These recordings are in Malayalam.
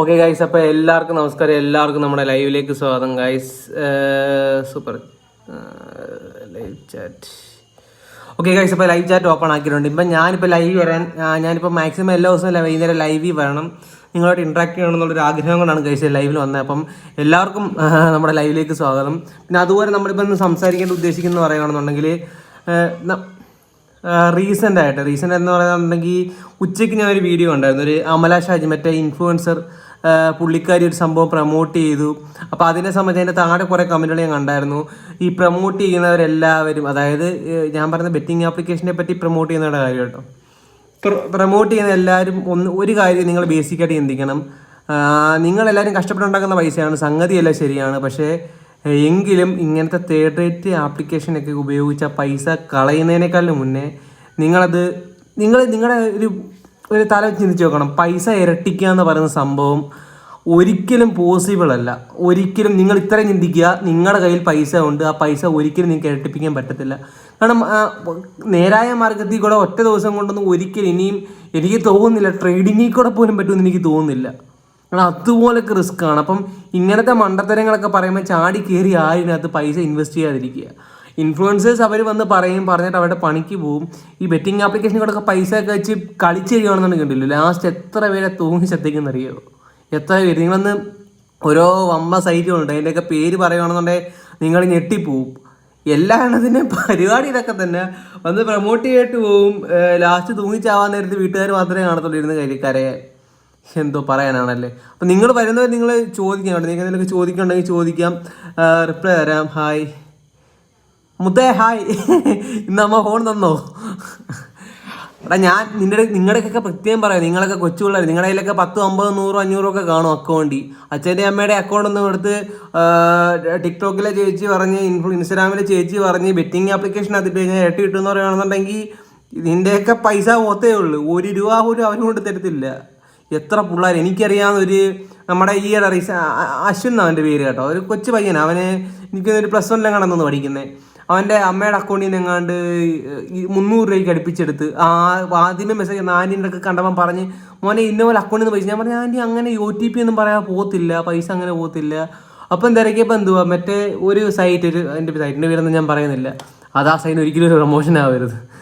ഓക്കെ ഗൈസ് അപ്പോൾ എല്ലാവർക്കും നമസ്കാരം. എല്ലാവർക്കും നമ്മുടെ ലൈവിലേക്ക് സ്വാഗതം guys super live chat okay guys ഇപ്പോൾ ലൈവ് ചാറ്റ് ഓപ്പൺ ആക്കിയിട്ടുണ്ട്. ഇപ്പം ഞാനിപ്പോൾ ലൈവ് വരാൻ ഞാനിപ്പോൾ മാക്സിമം എല്ലാ ദിവസവും വൈകുന്നേരം ലൈവിൽ വരണം. നിങ്ങളോട് ഇൻട്രാക്ട് ചെയ്യണം എന്നുള്ളൊരു ആഗ്രഹം കൊണ്ടാണ് ഗൈസ് ലൈവിൽ വന്നത്. അപ്പം എല്ലാവർക്കും നമ്മുടെ ലൈവിലേക്ക് സ്വാഗതം. പിന്നെ അതുപോലെ നമ്മളിപ്പോൾ ഇന്ന് സംസാരിക്കേണ്ട ഉദ്ദേശിക്കുന്നത് പറയുകയാണെന്നുണ്ടെങ്കിൽ റീസെന്റ് ആയിട്ട് റീസെന്റ് എന്ന് പറയുന്നുണ്ടെങ്കിൽ ഉച്ചയ്ക്ക് ഞാൻ ഒരു വീഡിയോ ഉണ്ടായിരുന്നു ഒരു അമല ഷാജി മറ്റേ ഇൻഫ്ലുവൻസർ പുള്ളിക്കാരി ഒരു സംഭവം പ്രമോട്ട് ചെയ്തു. അപ്പോൾ അതിനെ സംബന്ധിച്ച് അതിന്റെ താഴെ കുറേ കമന്റുകൾ ഞാൻ കണ്ടായിരുന്നു. ഈ പ്രൊമോട്ട് ചെയ്യുന്നവരെല്ലാവരും അതായത് ഞാൻ പറഞ്ഞ ബെറ്റിംഗ് ആപ്ലിക്കേഷനെ പറ്റി പ്രൊമോട്ട് ചെയ്യുന്നവരുടെ കാര്യം കേട്ടോ. പ്രൊമോട്ട് ചെയ്യുന്ന എല്ലാവരും ഒന്ന് ഒരു കാര്യം നിങ്ങൾ ബേസിക്കായിട്ട് ചിന്തിക്കണം. നിങ്ങളെല്ലാവരും കഷ്ടപ്പെട്ടുണ്ടാക്കുന്ന പൈസയാണ് സംഗതിയല്ല ശരിയാണ്. പക്ഷേ എങ്കിലും ഇങ്ങനത്തെ തേർഡ് റേറ്റ് ആപ്ലിക്കേഷനൊക്കെ ഉപയോഗിച്ച പൈസ കളയുന്നതിനേക്കാളും മുന്നേ നിങ്ങളത് നിങ്ങൾ നിങ്ങളുടെ ഒരു ഒരു തല ചിന്തിച്ച് നോക്കണം പൈസ ഇരട്ടിക്കുക എന്ന് പറയുന്ന സംഭവം ഒരിക്കലും പോസിബിൾ അല്ല. ഒരിക്കലും നിങ്ങൾ ഇത്രയും ചിന്തിക്കുക നിങ്ങളുടെ കയ്യിൽ പൈസ ഉണ്ട്. ആ പൈസ ഒരിക്കലും നിങ്ങൾക്ക് ഇരട്ടിപ്പിക്കാൻ പറ്റത്തില്ല. കാരണം നേരായ മാർഗത്തിൽ കൂടെ ഒറ്റ ദിവസം കൊണ്ടൊന്നും ഒരിക്കലും ഇനിയും എനിക്ക് തോന്നുന്നില്ല ട്രേഡിങ്ങിൽ കൂടെ പോലും പറ്റുമെന്ന് എനിക്ക് തോന്നുന്നില്ല. കാരണം അതുപോലൊക്കെ റിസ്ക് ആണ്. അപ്പം ഇങ്ങനത്തെ മണ്ടത്തരങ്ങളൊക്കെ പറയുമ്പോൾ ചാടി കയറി ആരിനകത്ത് പൈസ ഇൻവെസ്റ്റ് ചെയ്യാതിരിക്കുക. ഇൻഫ്ലുവൻസേഴ്സ് അവർ വന്ന് പറയും പറഞ്ഞിട്ട് അവരുടെ പണിക്ക് പോവും. ഈ ബെറ്റിംഗ് ആപ്ലിക്കേഷൻ കൂടെ പൈസ ഒക്കെ വെച്ച് കളിച്ച് കഴിയുകയാണെന്നുണ്ടെങ്കിൽ കണ്ടില്ല ലാസ്റ്റ് എത്ര പേരെ തൂങ്ങി ശ്രദ്ധിക്കുന്ന അറിയോ എത്ര പേര്? നിങ്ങളൊന്ന് ഓരോ വമ്പ സൈറ്റുകളുണ്ട് അതിന്റെയൊക്കെ പേര് പറയുകയാണെന്നുണ്ടെങ്കിൽ നിങ്ങൾ ഞെട്ടിപ്പോവും. എല്ലാ എണ്ണത്തിന്റെ പരിപാടി ഇതൊക്കെ തന്നെ വന്ന് പ്രൊമോട്ട് ചെയ്തിട്ട് പോവും. ലാസ്റ്റ് തൂങ്ങിച്ചാവാൻ നേരത്ത് വീട്ടുകാർ മാത്രമേ കാണത്തുള്ളൂ ഇരുന്ന് കരിക്കാരെ. എന്തോ പറയാനാണല്ലേ? അപ്പം നിങ്ങൾ വരുന്നവർ നിങ്ങൾ ചോദിക്കാം നിങ്ങൾക്ക് എന്തെങ്കിലുമൊക്കെ ചോദിക്കാം. റിപ്ലൈ തരാം. ഹായ് മുത്തേ ഹായ്. ഇന്ന് അമ്മ ഫോൺ തന്നോ? എടാ ഞാൻ നിന്റെ നിങ്ങളുടെയൊക്കെ പ്രത്യേകം പറയാം. നിങ്ങളൊക്കെ കൊച്ചു പിള്ളേർ നിങ്ങളുടെ കയ്യിലൊക്കെ പത്തും അമ്പതും നൂറും അഞ്ഞൂറും ഒക്കെ കാണും അക്കൗണ്ടി അച്ഛന്റെ അമ്മയുടെ അക്കൗണ്ട് ഒന്നും എടുത്ത് ടിക്ടോക്കിലെ ചേച്ചി പറഞ്ഞ് ഇൻഫ്ലു ഇൻസ്റ്റാഗ്രാമിലെ ചേച്ചി പറഞ്ഞ് ബെറ്റിംഗ് ആപ്ലിക്കേഷൻ അതിട്ട് കഴിഞ്ഞാൽ ഇരട്ടി കിട്ടുമെന്ന് പറയുകയാണെന്നുണ്ടെങ്കിൽ ഇതിന്റെയൊക്കെ പൈസ പോത്തേ ഉള്ളൂ. ഒരു രൂപ പോലും അവരും കൊണ്ട് തരത്തില്ല. എത്ര പിള്ളേർ എനിക്കറിയാവുന്ന ഒരു നമ്മുടെ ഈ റീസ അശ്വിൻ അവന്റെ പേര് കേട്ടോ. ഒരു കൊച്ചു പയ്യനാണ് അവന് എനിക്കൊരു പ്ലസ് വണ്ണിലും കടന്നു പഠിക്കുന്നത് അവന്റെ അമ്മയുടെ അക്കൗണ്ടിൽ നിന്ന് എങ്ങാണ്ട് മുന്നൂറ് രൂപയ്ക്ക് അടുപ്പിച്ചെടുത്ത് ആ ആദ്യമേ മെസ്സേജ് ആന്റീന്റെ ഒക്കെ കണ്ടവൻ പറഞ്ഞ് മോനെ ഇന്ന പോലെ അക്കൗണ്ടിൽ നിന്ന് പൈസ. ഞാൻ പറഞ്ഞു ആന്റി അങ്ങനെ ഒ ടി പി ഒന്നും പറയാൻ പോകത്തില്ല. പൈസ അങ്ങനെ പോകത്തില്ല. അപ്പം തിരക്കിയപ്പോൾ എന്തുവാ മറ്റേ ഒരു സൈറ്റ് ഒരു അതിന്റെ സൈറ്റിന്റെ പേരൊന്നും ഞാൻ പറയുന്നില്ല. അത് ആ സൈറ്റിന് ഒരിക്കലും ഒരു പ്രൊമോഷൻ ആവരുത്.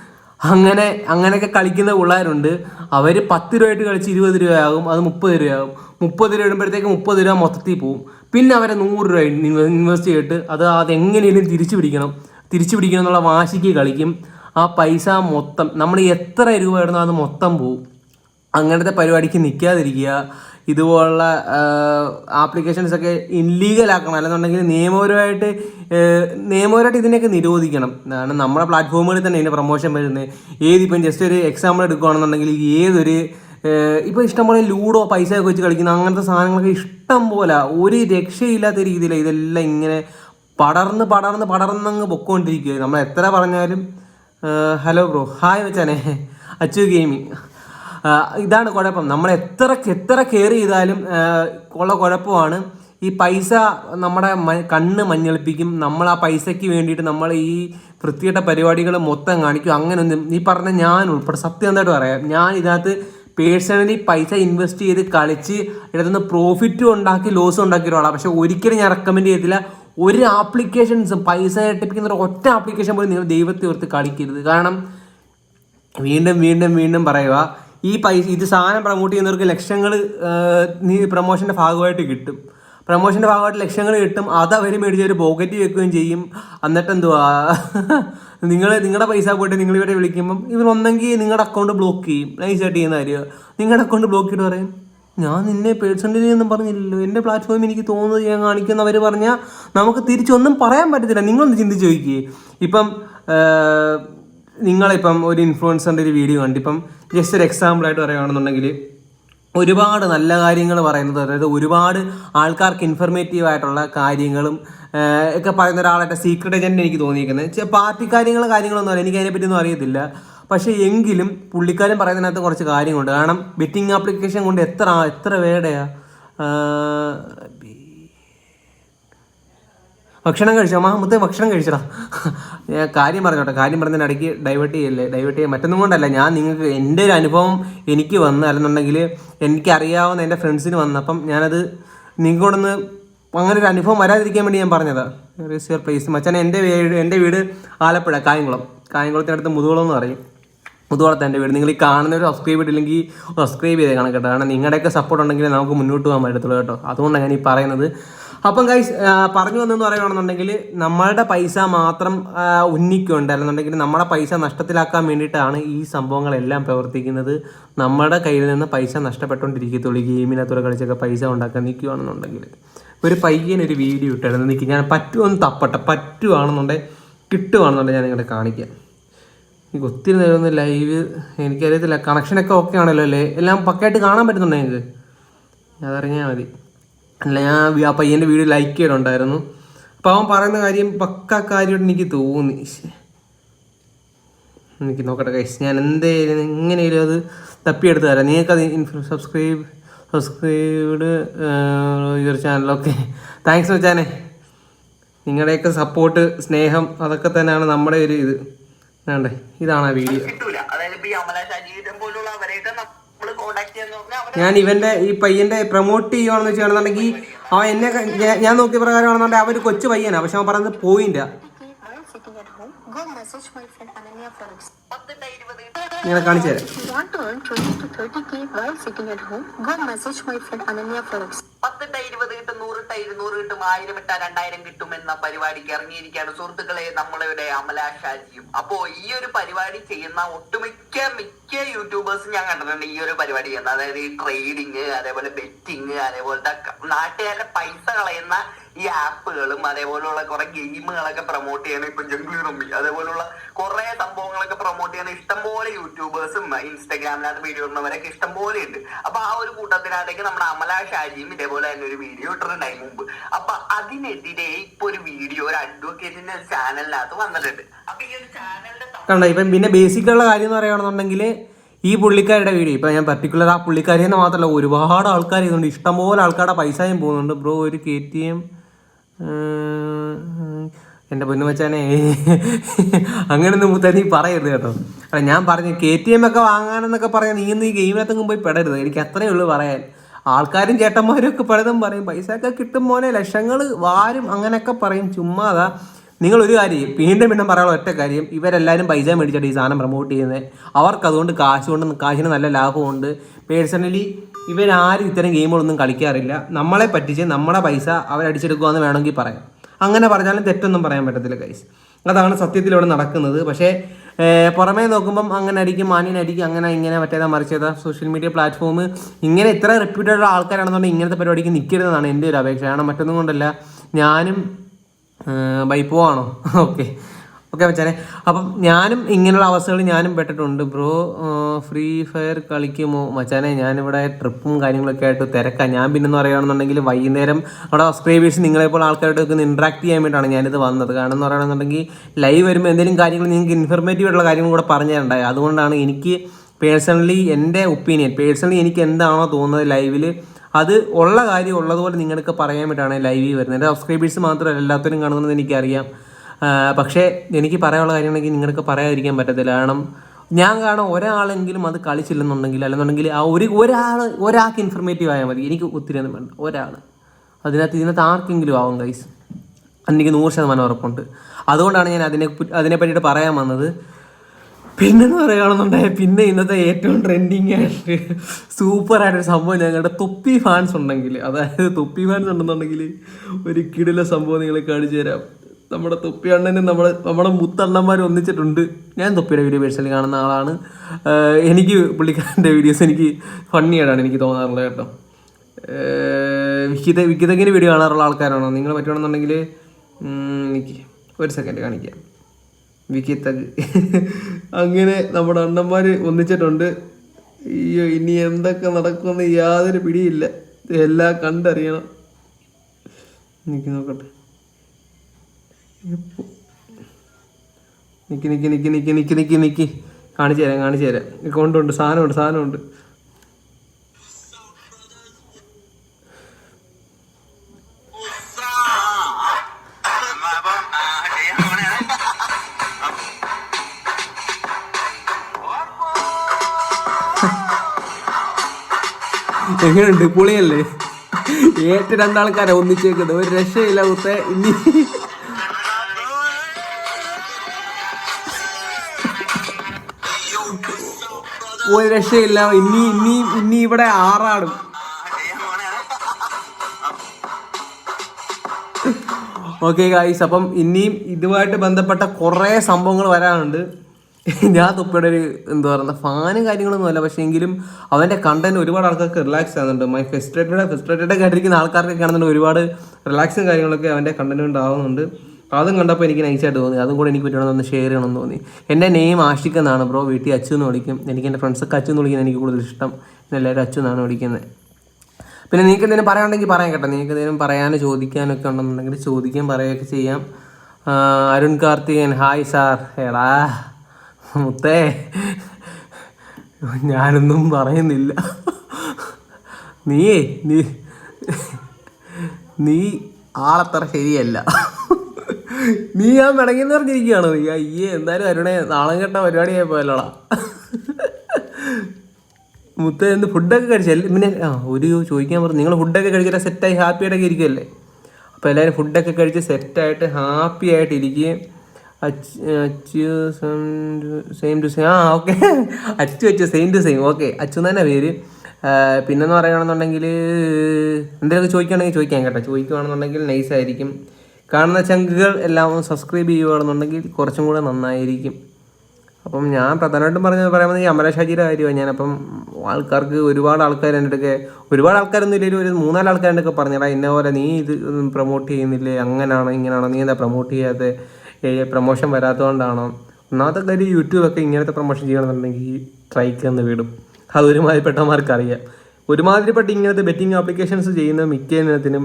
അങ്ങനെ അങ്ങനെയൊക്കെ കളിക്കുന്ന പിള്ളേരുണ്ട്. അവർ പത്ത് രൂപയായിട്ട് കളിച്ച് ഇരുപത് രൂപയാകും അത് മുപ്പത് രൂപയാകും. മുപ്പത് രൂപ ഇടുമ്പോഴത്തേക്ക് മുപ്പത് രൂപ മൊത്തത്തിൽ പോവും. പിന്നെ അവരെ നൂറ് രൂപ ഇൻവെ- ഇൻവെസ്റ്റ് ചെയ്തിട്ട് അത് അതെങ്ങനെയും തിരിച്ചു പിടിക്കണം. തിരിച്ചു പിടിക്കണം എന്നുള്ള വാശിക്ക് കളിക്കും. ആ പൈസ മൊത്തം നമ്മൾ എത്ര രൂപ ഇടുന്നോ അത് മൊത്തം പോവും. അങ്ങനത്തെ പരിപാടിക്ക് നിൽക്കാതിരിക്കുക. ഇതുപോലുള്ള ആപ്ലിക്കേഷൻസ് ഒക്കെ ഇല്ലീഗൽ ആക്കണം. അല്ലെന്നുണ്ടെങ്കിൽ നിയമപരമായിട്ട് നിയമപരമായിട്ട് ഇതിനെയൊക്കെ നിരോധിക്കണം. കാരണം നമ്മുടെ പ്ലാറ്റ്ഫോമുകളിൽ തന്നെ ഇതിന്റെ പ്രൊമോഷൻ വരുന്നത്. ഏതിപ്പം ജസ്റ്റ് ഒരു എക്സാമ്പിൾ എടുക്കുകയാണെന്നുണ്ടെങ്കിൽ ഏതൊരു ഇപ്പോൾ ഇഷ്ടംപോലെ ലൂഡോ പൈസയൊക്കെ വെച്ച് കളിക്കുന്ന അങ്ങനത്തെ സാധനങ്ങളൊക്കെ ഇഷ്ടം പോലെ ഒരു രക്ഷയില്ലാത്ത രീതിയിൽ ഇതെല്ലാം ഇങ്ങനെ പടർന്ന് പടർന്ന് പടർന്നങ്ങ് പൊക്കോണ്ടിരിക്കുക നമ്മൾ എത്ര പറഞ്ഞാലും ഹലോ ബ്രോ ഹായ് വെച്ചാനെ അച്ചു ഗെയിമിങ്. ഇതാണ് കുഴപ്പം. നമ്മൾ എത്ര എത്ര കെയർ ചെയ്താലും ഉള്ള കുഴപ്പമാണ്. ഈ പൈസ നമ്മുടെ കണ്ണ് മഞ്ഞളിപ്പിക്കും. നമ്മൾ ആ പൈസയ്ക്ക് വേണ്ടിയിട്ട് നമ്മൾ ഈ വൃത്തികെട്ട പരിപാടികൾ മൊത്തം കാണിക്കും. അങ്ങനെയൊന്നും ഈ പറഞ്ഞ ഞാൻ ഉൾപ്പെടെ സത്യം എന്തായിട്ട് പറയാം. ഞാൻ ഇതിനകത്ത് പേഴ്സണലി പൈസ ഇൻവെസ്റ്റ് ചെയ്ത് കളിച്ച് ഇതിനകത്തുനിന്ന് പ്രോഫിറ്റും ഉണ്ടാക്കി ലോസും ഉണ്ടാക്കിയ ഒരാളാണ് പക്ഷെ ഒരിക്കലും ഞാൻ റെക്കമെൻഡ് ചെയ്യത്തില്ല ഒരു ആപ്ലിക്കേഷൻസ് പൈസ ഇരട്ടിപ്പിക്കുന്ന ഒരു ഒറ്റ ആപ്ലിക്കേഷൻ പോലും നിങ്ങൾ ദൈവത്തെ ഓർത്ത് കളിക്കരുത് കാരണം വീണ്ടും വീണ്ടും വീണ്ടും പറയുക ഈ പൈസ ഇത് സാധനം പ്രമോട്ട് ചെയ്യുന്നവർക്ക് ലക്ഷങ്ങൾ നീ പ്രൊമോഷന്റെ ഭാഗമായിട്ട് കിട്ടും. പ്രൊമോഷന്റെ ഭാഗമായിട്ട് ലക്ഷങ്ങൾ കിട്ടും അത് അവർ മേടിച്ച് ഒരു പോക്കറ്റ് വെക്കുകയും ചെയ്യും. എന്നിട്ട് എന്തുവാ നിങ്ങൾ നിങ്ങളുടെ പൈസ പോയിട്ട് നിങ്ങൾ ഇവരെ വിളിക്കുമ്പം ഇവർ ഒന്നെങ്കിൽ നിങ്ങളുടെ അക്കൗണ്ട് ബ്ലോക്ക് ചെയ്യും. നൈസായിട്ട് ചെയ്യുന്ന കാര്യമാണ് നിങ്ങളുടെ അക്കൗണ്ട് ബ്ലോക്ക് ചെയ്തിട്ട് പറയും ഞാൻ നിന്നെ പേഴ്സണലി ഒന്നും പറഞ്ഞില്ലല്ലോ. എന്റെ പ്ലാറ്റ്ഫോം എനിക്ക് തോന്നുന്നത് ഞാൻ കാണിക്കുന്നവർ പറഞ്ഞാൽ നമുക്ക് തിരിച്ചൊന്നും പറയാൻ പറ്റത്തില്ല. നിങ്ങളൊന്ന് ചിന്തിച്ച് നോക്കിയേ. ഇപ്പം നിങ്ങളിപ്പം ഒരു ഇൻഫ്ലുവൻസറിന്റെ ഒരു വീഡിയോ കണ്ട്. ഇപ്പം ജസ്റ്റ് ഒരു എക്സാമ്പിൾ ആയിട്ട് പറയുകയാണെന്നുണ്ടെങ്കിൽ ഒരുപാട് നല്ല കാര്യങ്ങൾ പറയുന്നത് അതായത് ഒരുപാട് ആൾക്കാർക്ക് ഇൻഫർമേറ്റീവ് ആയിട്ടുള്ള കാര്യങ്ങളും ഒക്കെ പറയുന്ന ഒരാളായിട്ട് സീക്രട്ട് ഏജന്റ് എനിക്ക് തോന്നിയിരിക്കുന്നത് പാർട്ടി കാര്യങ്ങൾ കാര്യങ്ങളൊന്നും അറിയാം എനിക്ക് അതിനെപ്പറ്റി ഒന്നും അറിയത്തില്ല. പക്ഷേ എങ്കിലും പുള്ളിക്കാരൻ പറയുന്നതിനകത്ത് കുറച്ച് കാര്യങ്ങളുണ്ട്. കാരണം ബെറ്റിംഗ് ആപ്ലിക്കേഷൻ കൊണ്ട് എത്ര എത്ര പേരുടെയാ? ഭക്ഷണം കഴിച്ചോ? മാ മുത്തേ ഭക്ഷണം കഴിച്ചടാ ഞാൻ കാര്യം പറഞ്ഞോട്ടെ. കാര്യം പറഞ്ഞതിന് ഇടയ്ക്ക് ഡൈവേർട്ട് ചെയ്യല്ലേ? ഡൈവേർട്ട് ചെയ്യാൻ മറ്റൊന്നും കൊണ്ടല്ല. ഞാൻ നിങ്ങൾക്ക് എന്റെ ഒരു അനുഭവം എനിക്ക് വന്ന് അല്ലെന്നുണ്ടെങ്കിൽ എനിക്കറിയാവുന്ന എന്റെ ഫ്രണ്ട്സിന് വന്നപ്പം ഞാനത് നിങ്ങൾക്കോടൊന്ന് അങ്ങനെ ഒരു അനുഭവം വരാതിരിക്കാൻ വേണ്ടി ഞാൻ പറഞ്ഞതാണ് പ്ലേസ് മച്ചാൻ എന്റെ വീട് എന്റെ വീട് ആലപ്പുഴ കായംകുളം. കായംകുളത്തിനടുത്ത് മുതുകുളം എന്ന് പറയും. മുതുകുളത്ത് തന്നെ വീട് നിങ്ങൾ ഈ കാണുന്നവർ സബ്സ്ക്രൈബ് ചെയ്തില്ലെങ്കിൽ സബ്സ്ക്രൈബ് ചെയ്തേ കാണാൻ കേട്ടോ. കാരണം നിങ്ങളുടെയൊക്കെ സപ്പോർട്ട് ഉണ്ടെങ്കിൽ നമുക്ക് മുന്നോട്ട് പോകാൻ പറ്റത്തുള്ളൂ കേട്ടോ. അതുകൊണ്ടാണ് ഞാൻ ഈ പറയുന്നത്. അപ്പം കൈ പറഞ്ഞു വന്നെന്ന് പറയുകയാണെന്നുണ്ടെങ്കിൽ നമ്മളുടെ പൈസ മാത്രം ഉന്നിക്കുണ്ട് നമ്മുടെ പൈസ നഷ്ടത്തിലാക്കാൻ വേണ്ടിയിട്ടാണ് ഈ സംഭവങ്ങളെല്ലാം പ്രവർത്തിക്കുന്നത്. നമ്മുടെ കയ്യിൽ നിന്ന് പൈസ നഷ്ടപ്പെട്ടുകൊണ്ടിരിക്കത്തുള്ളൂ ഗെയിമിനകത്തൂടെ കളിച്ചൊക്കെ പൈസ ഉണ്ടാക്കാൻ നിൽക്കുകയാണെന്നുണ്ടെങ്കിൽ. ഒരു പയ്യനൊരു വീഡിയോ ഇട്ടായിരുന്നു നിൽക്കി ഞാൻ പറ്റുമെന്ന് തപ്പട്ടെ. പറ്റുവാണെന്നുണ്ടെങ്കിൽ കിട്ടുവാണെന്നുണ്ടെങ്കിൽ ഞാൻ നിങ്ങളെ കാണിക്കാം. എനിക്ക് ഒത്തിരി നേരം ഒന്ന് ലൈവ് എനിക്കറിയത്തില്ല. കണക്ഷനൊക്കെ ഓക്കെ ആണല്ലോ അല്ലേ? എല്ലാം പക്കായിട്ട് കാണാൻ പറ്റുന്നുണ്ടോ നിങ്ങൾക്ക് അതറിഞ്ഞാൽ മതി. അല്ല ഞാൻ ആ പയ്യന്റെ വീഡിയോ ലൈക്ക് ചെയ്തിട്ടുണ്ടായിരുന്നു അപ്പോൾ അവൻ പറയുന്ന കാര്യം പക്ക കാര്യമായിട്ട് എനിക്ക് തോന്നി. എനിക്ക് നോക്കട്ടെ കൈസ് ഞാൻ എന്തേലും എങ്ങനെയും അത് തപ്പിയെടുത്ത് തരാം. നിങ്ങൾക്കത് സബ്സ്ക്രൈബ് സബ്സ്ക്രൈബ്ഡ് യുവർ ചാനലൊക്കെ താങ്ക്സ് വെച്ചാനേ നിങ്ങളുടെയൊക്കെ സപ്പോർട്ട് സ്നേഹം അതൊക്കെ തന്നെയാണ് നമ്മുടെ ഒരു ഇത്. വേണ്ടേ? ഇതാണ് ആ വീഡിയോ ഞാൻ ഇവന്റെ ഈ പയ്യന്റെ പ്രൊമോട്ട് ചെയ്യുവാണെന്ന് വെച്ചാണെന്നുണ്ടെങ്കിൽ അവൻ എന്നെ ഞാൻ- ഞാൻ പ്രകാരം പ്രകാരമാണെന്നുണ്ടെങ്കിൽ അവർ കൊച്ചു പയ്യനാ. പക്ഷെ അവൻ പറയുന്നത് പോയിന്റാ നിങ്ങളെ കാണിച്ചു തരാം. If you want to earn 20 to 30k while sitting at home, go message my friend Ananya Forex. പത്തിട്ട ഇരുപത് കിട്ടും നൂറിട്ട ഇരുന്നൂറ് കിട്ടും ആയിരം ഇട്ട രണ്ടായിരം കിട്ടും എന്ന പരിപാടിക്ക് ഇറങ്ങിയിരിക്കുകയാണ് സുഹൃത്തുക്കളെ നമ്മളിവിടെ അമല ഷാജിയും. അപ്പോ ഈ ഒരു പരിപാടി ചെയ്യുന്ന ഒട്ടുമിക്ക മിക്ക യൂട്യൂബേഴ്സും ഞാൻ കണ്ടിട്ടുണ്ട് ഈ ഒരു പരിപാടി ചെയ്യുന്നത്. അതായത് ഈ ട്രേഡിങ് അതേപോലെ ബെറ്റിങ് അതേപോലത്തെ നാട്ടുകാരുടെ പൈസ കളയുന്ന ഈ ആപ്പുകളും അതേപോലെയുള്ള കുറെ ഗെയിമുകളൊക്കെ പ്രൊമോട്ട് ചെയ്യണം ഇപ്പൊ ജംഗിൾ റമ്മി അതേപോലുള്ള കുറെ സംഭവങ്ങളൊക്കെ പ്രൊമോട്ട് ചെയ്യുന്ന ഇഷ്ടംപോലെ യൂട്യൂബേഴ്സും ഇൻസ്റ്റാഗ്രാമിനകത്ത് വീഡിയോ ഇടുന്നവരൊക്കെ ഇഷ്ടംപോലെ ഉണ്ട്. അപ്പൊ ആ ഒരു കൂട്ടത്തിനകത്തേക്ക് നമ്മുടെ അമല ഷാജിയും ഇതേപോലെ തന്നെ ഒരു വീഡിയോ ഇട്ടിട്ടുണ്ടായി മുമ്പ്. അപ്പൊ അതിനെതിരെ ഇപ്പൊ ഒരു വീഡിയോ ഒരു അഡ്വക്കേറ്റിന്റെ ചാനലിനകത്ത് വന്നിട്ടുണ്ട്. അപ്പൊ ഈ ഒരു ചാനലിന്റെ കണ്ടോ ഇപ്പം പിന്നെ ബേസിക്കുള്ള കാര്യം എന്ന് പറയുകയാണെന്നുണ്ടെങ്കിൽ ഈ പുള്ളിക്കാരുടെ വീഡിയോ ഇപ്പം ഞാൻ പർട്ടിക്കുലർ ആ പുള്ളിക്കാരി എന്ന് മാത്രമല്ല ഒരുപാട് ആൾക്കാർ ഇതുണ്ട് ഇഷ്ടംപോലെ ആൾക്കാരുടെ പൈസയും പോകുന്നുണ്ട്. ബ്രോ ഒരു കെ ടി എം എന്റെ പൊന്നുമച്ചാനെ അങ്ങനെയൊന്നും മുത്ത നീ പറയരുത് കേട്ടോ. അല്ല ഞാൻ പറഞ്ഞു കെ ടി എം ഒക്കെ വാങ്ങാനെന്നൊക്കെ പറയാൻ നീ ഈ ഗെയിമിനകത്തെങ്കിലും പോയി പെടരുത്. എനിക്ക് അത്രയേ ഉള്ളൂ പറയാൻ. ആൾക്കാരും ചേട്ടന്മാരും ഒക്കെ പലതും പറയും. പൈസ ഒക്കെ കിട്ടും മോനെ ലക്ഷങ്ങൾ വാരും അങ്ങനെയൊക്കെ പറയും. ചുമ്മാതാ നിങ്ങൾ ഒരു കാര്യം വീണ്ടും വീണ്ടും പറയാനുള്ള ഒറ്റ കാര്യം ഇവരെല്ലാവരും പൈസ മേടിച്ചിട്ട് ഈ സാധനം പ്രൊമോട്ട് ചെയ്യുന്നത്. അവർക്ക് അതുകൊണ്ട് കാശ് കൊണ്ട് കാശിന് നല്ല ലാഭമുണ്ട്. പേഴ്സണലി ഇവരാരും ഇത്തരം ഗെയിമുകളൊന്നും കളിക്കാറില്ല. നമ്മളെ പറ്റിച്ച് നമ്മുടെ പൈസ അവരടിച്ചെടുക്കുകയെന്ന് വേണമെങ്കിൽ പറയാം. അങ്ങനെ പറഞ്ഞാലും തെറ്റൊന്നും പറയാൻ പറ്റത്തില്ല കൈസ് അതാണ് സത്യത്തിൽ ഇവിടെ നടക്കുന്നത്. പക്ഷേ പുറമേ നോക്കുമ്പം അങ്ങനെ അടിക്കും മാന്യനടിക്കും അങ്ങനെ ഇങ്ങനെ മറ്റേതാ മറിച്ചേതാ. സോഷ്യൽ മീഡിയ പ്ലാറ്റ്ഫോം ഇങ്ങനെ ഇത്ര റെപ്യൂട്ടഡ് ആൾക്കാരാണെന്നുണ്ടെങ്കിൽ ഇങ്ങനത്തെ പരിപാടിക്ക് നിൽക്കരുതെന്നാണ് എന്റെ ഒരു അപേക്ഷ. കാരണം മറ്റൊന്നും കൊണ്ടല്ല ഞാനും ബൈ പോവാണോ? ഓക്കെ. ഓക്കെ മച്ചാനെ അപ്പം ഞാനും ഇങ്ങനെയുള്ള അവസ്ഥകൾ ഞാനും പെട്ടിട്ടുണ്ട്. ബ്രോ ഫ്രീ ഫയർ കളിക്കുമോ? മച്ചാനെ ഞാനിവിടെ ട്രിപ്പും കാര്യങ്ങളൊക്കെ ആയിട്ട് തിരക്കാം. ഞാൻ പിന്നെന്ന് പറയുകയാണെന്നുണ്ടെങ്കിൽ വൈകുന്നേരം അവിടെ സബ്സ്ക്രൈബേഴ്സ് നിങ്ങളെപ്പോൾ ആൾക്കാരോടൊക്കെ ഒന്ന് ഇൻട്രാക്ട് ചെയ്യാൻ വേണ്ടിയിട്ടാണ് ഞാനിത് വന്നത്. കാരണം എന്ന് പറയുകയാണെന്നുണ്ടെങ്കിൽ ലൈവ് വരുമ്പോൾ എന്തെങ്കിലും കാര്യങ്ങൾ നിങ്ങൾക്ക് ഇൻഫർമേറ്റീവ് ആയിട്ടുള്ള കാര്യങ്ങൾ കൂടെ പറഞ്ഞു തരണ്ടായി അതുകൊണ്ടാണ് എനിക്ക് പേഴ്സണലി എന്റെ ഒപ്പീനിയൻ പേഴ്സണലി എനിക്ക് എന്താണോ തോന്നുന്നത് ലൈവിൽ അത് ഉള്ള കാര്യം ഉള്ളതുപോലെ നിങ്ങൾക്ക് പറയാൻ വേണ്ടിയിട്ടാണ് ലൈവിൽ വരുന്നത്. എന്റെ സബ്സ്ക്രൈബേഴ്സ് മാത്രമല്ല എല്ലാത്തിനും കാണുന്നത് എനിക്കറിയാം. പക്ഷേ എനിക്ക് പറയാനുള്ള കാര്യമാണെങ്കിൽ നിങ്ങൾക്ക് പറയാതിരിക്കാൻ പറ്റത്തില്ല. കാരണം ഞാൻ കാണാൻ ഒരാളെങ്കിലും അത് കളിച്ചില്ലെന്നുണ്ടെങ്കിൽ അല്ലെന്നുണ്ടെങ്കിൽ ആ ഒരു ഒരാൾ ഒരാൾക്ക് ഇൻഫർമേറ്റീവ് ആയാൽ മതി. എനിക്ക് ഒത്തിരി ഒന്നും വേണ്ട. ഒരാൾ അതിനകത്ത് ഇതിനകത്ത് ആർക്കെങ്കിലും ആവും ഗൈസ് എനിക്ക് നൂറ് ശതമാനം ഉറപ്പുണ്ട്. അതുകൊണ്ടാണ് ഞാൻ അതിനെ അതിനെ പറ്റിയിട്ട് പറയാൻ വന്നത്. പിന്നെന്ന് പറയുകയാണെന്നുണ്ടെങ്കിൽ പിന്നെ ഇന്നത്തെ ഏറ്റവും ട്രെൻഡിങ് ആയിട്ട് സൂപ്പർ ആയിട്ടൊരു സംഭവം ഞങ്ങളുടെ തൊപ്പി ഫാൻസ് ഉണ്ടെങ്കിൽ അതായത് തൊപ്പി ഫാൻസ് ഉണ്ടെന്നുണ്ടെങ്കിൽ ഒരു കിടില സംഭവം നിങ്ങളെ കാണിച്ചു തരാം. നമ്മുടെ തൊപ്പി അണ്ണനും നമ്മുടെ നമ്മുടെ മുത്തണ്ണന്മാർ ഒന്നിച്ചിട്ടുണ്ട്. ഞാൻ തൊപ്പിയുടെ വീഡിയോ പേഴ്സണലി കാണുന്ന ആളാണ്. എനിക്ക് പുള്ളിക്കാരന്റെ വീഡിയോസ് എനിക്ക് ഫണ്ണിയായിട്ടാണ് എനിക്ക് തോന്നാറുള്ളത് കേട്ടോ. വിഹിത വിക്കിത വിക്കിതങ്ങിന് വീഡിയോ കാണാറുള്ള ആൾക്കാരാണോ? നിങ്ങൾ പറ്റുകയാണെന്നുണ്ടെങ്കിൽ എനിക്ക് ഒരു സെക്കൻഡ് കാണിക്കാം. വിക്കിത്തഗ് അങ്ങനെ നമ്മുടെ അണ്ണന്മാർ ഒന്നിച്ചിട്ടുണ്ട്. അയ്യോ ഇനി എന്തൊക്കെ നടക്കുമെന്ന് യാതൊരു പിടിയില്ല. എല്ലാം കണ്ടറിയണം. നിക്ക് നോക്കട്ടെ. നിക്ക് നിക്ക് നിക്ക് നിക്ക് നിക്ക് നിക്ക് നിക്ക്. കാണിച്ചു തരാം കാണിച്ചു തരാം. കൊണ്ടുണ്ട് സാധനമുണ്ട് സാധനമുണ്ട്. എങ്ങനെയുണ്ട്? പുളിയല്ലേ? ഏറ്റ രണ്ടാൾക്കാരെ ഒന്നിച്ചേക്കുന്നത് ഒരു രക്ഷയില്ല മുത്തേ. ഇനി ഒരു രക്ഷയില്ല. ഇനി ഇനി ഇനി ഇവിടെ ആറാടും. ഓക്കെ ഗായ്സ് അപ്പം ഇനിയും ഇതുമായിട്ട് ബന്ധപ്പെട്ട കുറേ സംഭവങ്ങൾ വരാനുണ്ട്. ഞാൻ തുപ്പയുടെ ഒരു എന്താ പറയുക ഫാനും കാര്യങ്ങളൊന്നും അല്ല. പക്ഷേ എങ്കിലും അവന്റെ കണ്ടന്റ് ഒരുപാട് ആൾക്കാർക്ക് റിലാക്സ് ആകുന്നുണ്ട് മൈ ഫെസ്ട്രേറ്റഡ് ഫെസ്ട്രേറ്റഡ് കണ്ടിരിക്കുന്ന ആൾക്കാർക്ക് ആണെന്നുണ്ട് ഒരുപാട് റിലാക്സും കാര്യങ്ങളൊക്കെ അവന്റെ കണ്ടന്റ് ഉണ്ടാവുന്നുണ്ട് അതും കണ്ടപ്പോൾ എനിക്ക് നൈസായിട്ട് തോന്നി. അതും കൂടെ എനിക്ക് പറ്റണമെന്ന് ഷെയർ ചെയ്യണമെന്ന് തോന്നി. എന്റെ നെയിം ആഷിഖ് എന്നാണ് ബ്രോ വീട്ടിൽ അച്ചു എന്ന് വിളിക്കും. എനിക്ക് എന്റെ ഫ്രണ്ട്സൊക്കെ അച്ചു എന്ന് വിളിക്കുന്നത് എനിക്ക് കൂടുതൽ ഇഷ്ടം. എല്ലാവരും അച്ചു എന്നാണ് വിളിക്കുന്നത്. പിന്നെ നിങ്ങൾക്ക് എന്തെങ്കിലും പറയാനുണ്ടെങ്കിൽ പറയാൻ കേട്ടോ. നിങ്ങൾക്ക് എന്തെങ്കിലും പറയാനോ ചോദിക്കാനൊക്കെ ഉണ്ടെന്നുണ്ടെങ്കിൽ ചോദിക്കാൻ പറയുകയൊക്കെ ചെയ്യാം. അരുൺ കാർത്തികൻ ഹായ് സാർ എടാ. മുത്തേ ഞാനൊന്നും പറയുന്നില്ല. നീയേ നീ നീ ആളത്ര ശരിയല്ല. നീ ഞാൻ മടങ്ങി നിറഞ്ഞിരിക്കുകയാണ് നീ അയ്യേ എന്തായാലും അരുണേ നാളെ കേട്ട പരിപാടിയായി പോയല്ലോടാ. മുത്ത എന്ത് ഫുഡൊക്കെ കഴിച്ചല്ലേ പിന്നെ ആ ഒരു ചോദിക്കാൻ പറഞ്ഞു. നിങ്ങൾ ഫുഡൊക്കെ കഴിച്ചിട്ട് സെറ്റായി ഹാപ്പി ആയിട്ടൊക്കെ ഇരിക്കുമല്ലേ അപ്പോൾ എല്ലാവരും ഫുഡൊക്കെ കഴിച്ച് സെറ്റായിട്ട് ഹാപ്പി ആയിട്ട് ഇരിക്കുകയും സെയിം ടു സെയിം ആ okay. Achu Achu same to same okay. Achu തന്നെ പേര്. പിന്നെന്ന് പറയുകയാണെന്നുണ്ടെങ്കിൽ എന്തെങ്കിലുമൊക്കെ ചോദിക്കുകയാണെങ്കിൽ ചോദിക്കാം കേട്ടോ. ചോദിക്കുകയാണെന്നുണ്ടെങ്കിൽ നൈസായിരിക്കും കാണുന്ന ചങ്കുകൾ എല്ലാം സബ്സ്ക്രൈബ് ചെയ്യുകയാണെന്നുണ്ടെങ്കിൽ കുറച്ചും കൂടെ നന്നായിരിക്കും. അപ്പം ഞാൻ പ്രധാനമായിട്ടും പറഞ്ഞത് പറയുന്നത് ഈ അമല ഷാജിയുടെ കാര്യമാണ്. ഞാനപ്പം ആൾക്കാർക്ക് ഒരുപാട് ആൾക്കാർ എന്റെ അടുക്കെ ഒരുപാട് ആൾക്കാരൊന്നും ഇല്ലെങ്കിൽ ഒരു മൂന്നാൽ ആൾക്കാരുടെ ഒക്കെ പറഞ്ഞടാ ഇന്ന പോലെ നീ ഇത് പ്രൊമോട്ട് ചെയ്യുന്നില്ലേ? അങ്ങനെയാണോ ഇങ്ങനെയാണോ നീ എന്താ പ്രൊമോട്ട് ചെയ്യാതെ പ്രൊമോഷൻ വരാത്തതുകൊണ്ടാണോ? ഒന്നാമത്തെ കാര്യം യൂട്യൂബൊക്കെ ഇങ്ങനത്തെ പ്രൊമോഷൻ ചെയ്യണമെന്നുണ്ടെങ്കിൽ സ്ട്രൈക്ക് എന്ന് വിടും. അത് അറിയാം ഒരുമാതിരിപ്പെട്ട ഇങ്ങനത്തെ ബെറ്റിംഗ് ആപ്ലിക്കേഷൻസ് ചെയ്യുന്ന മിക്ക ഇനത്തിനും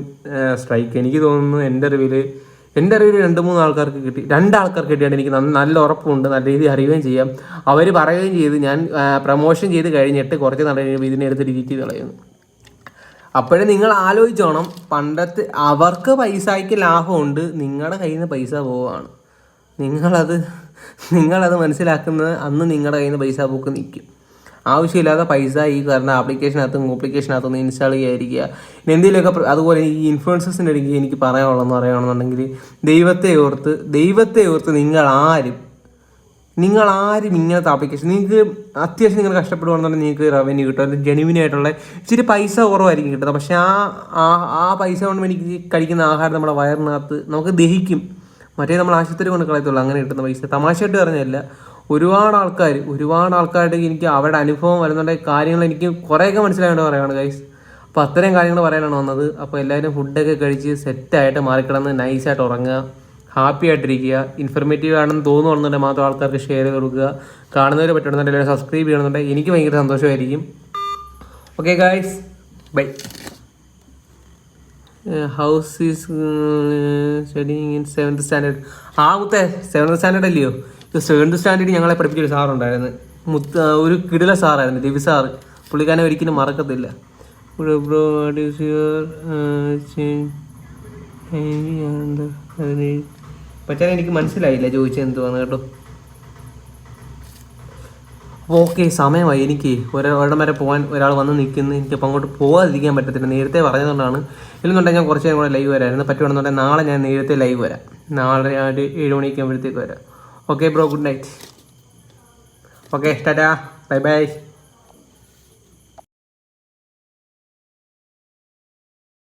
സ്ട്രൈക്ക് എനിക്ക് തോന്നുന്നു എന്റെ അറിവിൽ എന്റെ അറിവിൽ രണ്ട് മൂന്ന് ആൾക്കാർക്ക് കിട്ടി. രണ്ട് ആൾക്കാർക്ക് കിട്ടിയാൽ എനിക്ക് നല്ല ഉറപ്പുണ്ട്. നല്ല രീതിയിൽ അറിയുകയും ചെയ്യാം. അവർ പറയുകയും ചെയ്ത്. ഞാൻ പ്രൊമോഷൻ ചെയ്ത് കഴിഞ്ഞിട്ട് കുറച്ച് നല്ല കഴിയുമ്പോൾ ഇതിനെ എടുത്ത് ഡിലീറ്റ് ചെയ്ത് കളയുന്നു. അപ്പോഴും നിങ്ങൾ ആലോചിച്ചോണം. പണ്ടത്തെ അവർക്ക് പൈസയ്ക്ക് ലാഭമുണ്ട്. നിങ്ങളുടെ കയ്യിൽ നിന്ന് പൈസ പോവുകയാണ്. നിങ്ങളത് നിങ്ങളത് മനസ്സിലാക്കുന്നത് അന്ന് നിങ്ങളുടെ കയ്യിൽ നിന്ന് പൈസ ബുക്ക് നിൽക്കും ആവശ്യമില്ലാതെ പൈസ ഈ കാരണം ആപ്ലിക്കേഷനകത്തും ആപ്ലിക്കേഷനകത്തും ഇൻസ്റ്റാൾ ചെയ്യാതിരിക്കുക. എന്തെങ്കിലുമൊക്കെ അതുപോലെ ഈ ഇൻഫ്ലുവൻസസിന്റെ ഇടയ്ക്ക് എനിക്ക് പറയാനുള്ളതെന്ന് പറയുകയാണെന്നുണ്ടെങ്കിൽ ദൈവത്തെ ഓർത്ത് ദൈവത്തെ ഓർത്ത് നിങ്ങൾ ആരും നിങ്ങൾ ആരും ഇങ്ങനത്തെ ആപ്ലിക്കേഷൻ നിങ്ങൾക്ക് അത്യാവശ്യം നിങ്ങൾ കഷ്ടപ്പെടുകയാണെന്നുണ്ടെങ്കിൽ നിങ്ങൾക്ക് റവന്യൂ കിട്ടും. അത് ജെനുവിൻ ആയിട്ടുള്ള ഇച്ചിരി പൈസ കുറവായിരിക്കും കിട്ടുന്നത്. പക്ഷേ ആ ആ പൈസ കൊണ്ട് എനിക്ക് കഴിക്കുന്ന ആഹാരം നമ്മുടെ വയറിനകത്ത് നമുക്ക് ദഹിക്കും. മറ്റേ നമ്മൾ ആശുപത്രി കൊണ്ട് കളയത്തുള്ളൂ അങ്ങനെ കിട്ടുന്ന പൈസ. തമാശയായിട്ട് പറഞ്ഞല്ല ഒരുപാട് ആൾക്കാർ ഒരുപാട് ആൾക്കാരുടെ എനിക്ക് അവരുടെ അനുഭവം വരുന്നുണ്ട് കാര്യങ്ങൾ എനിക്ക് കുറേയൊക്കെ മനസ്സിലാവേണ്ട പറയുകയാണ് ഗൈസ് അപ്പോൾ അത്രയും കാര്യങ്ങൾ പറയാനാണ് വന്നത്. അപ്പോൾ എല്ലാവരും ഫുഡൊക്കെ കഴിച്ച് സെറ്റായിട്ട് മാറിക്കിടന്ന് നൈസായിട്ട് ഉറങ്ങുക ഹാപ്പി ആയിട്ടിരിക്കുക. ഇൻഫർമേറ്റീവ് ആണെന്ന് തോന്നുന്നുണ്ടെങ്കിൽ മാത്രം ആൾക്കാർക്ക് ഷെയർ ചെയ്ത് കൊടുക്കുക. കാണുന്നവർ പറ്റുന്നുണ്ടെങ്കിൽ സബ്സ്ക്രൈബ് ചെയ്യണമെന്നുണ്ടെങ്കിൽ എനിക്ക് ഭയങ്കര സന്തോഷമായിരിക്കും. Okay guys bye house is studying in seventh standard ആ മുത്തേ സെവൻത്ത് സ്റ്റാൻഡേർഡ് അല്ലയോ? ഇത് സെവൻത്ത് സ്റ്റാൻഡേർഡ് ഞങ്ങളെ പഠിപ്പിച്ചൊരു സാറുണ്ടായിരുന്നു. മുത്ത ഒരു കിടില സാറായിരുന്നു രവി സാറ് പുള്ളിക്കാരനെ ഒരിക്കലും മറക്കത്തില്ല. പക്ഷേ എനിക്ക് മനസ്സിലായില്ല ചോദിച്ചത് എന്തുവാന്ന് കേട്ടോ. ഓക്കെ സമയമായി. എനിക്ക് ഒരാളുടെ വരെ പോകാൻ ഒരാൾ വന്ന് നിൽക്കുന്നു. എനിക്കപ്പോൾ അങ്ങോട്ട് പോകാതിരിക്കാൻ പറ്റത്തില്ല. നേരത്തെ പറഞ്ഞതുകൊണ്ടാണ്. ഇല്ലെന്നുണ്ടെങ്കിൽ ഞാൻ കുറച്ച് നേരം കൂടെ ലൈവ് വരാമായിരുന്നു പറ്റുവാണെന്നുണ്ടെങ്കിൽ നാളെ ഞാൻ നേരത്തെ ലൈവ് വരാം. നാളെ ഒരു ഏഴ് മണിക്ക് ആകുമ്പോഴത്തേക്ക് വരാം. Okay bro good night okay tata bye bye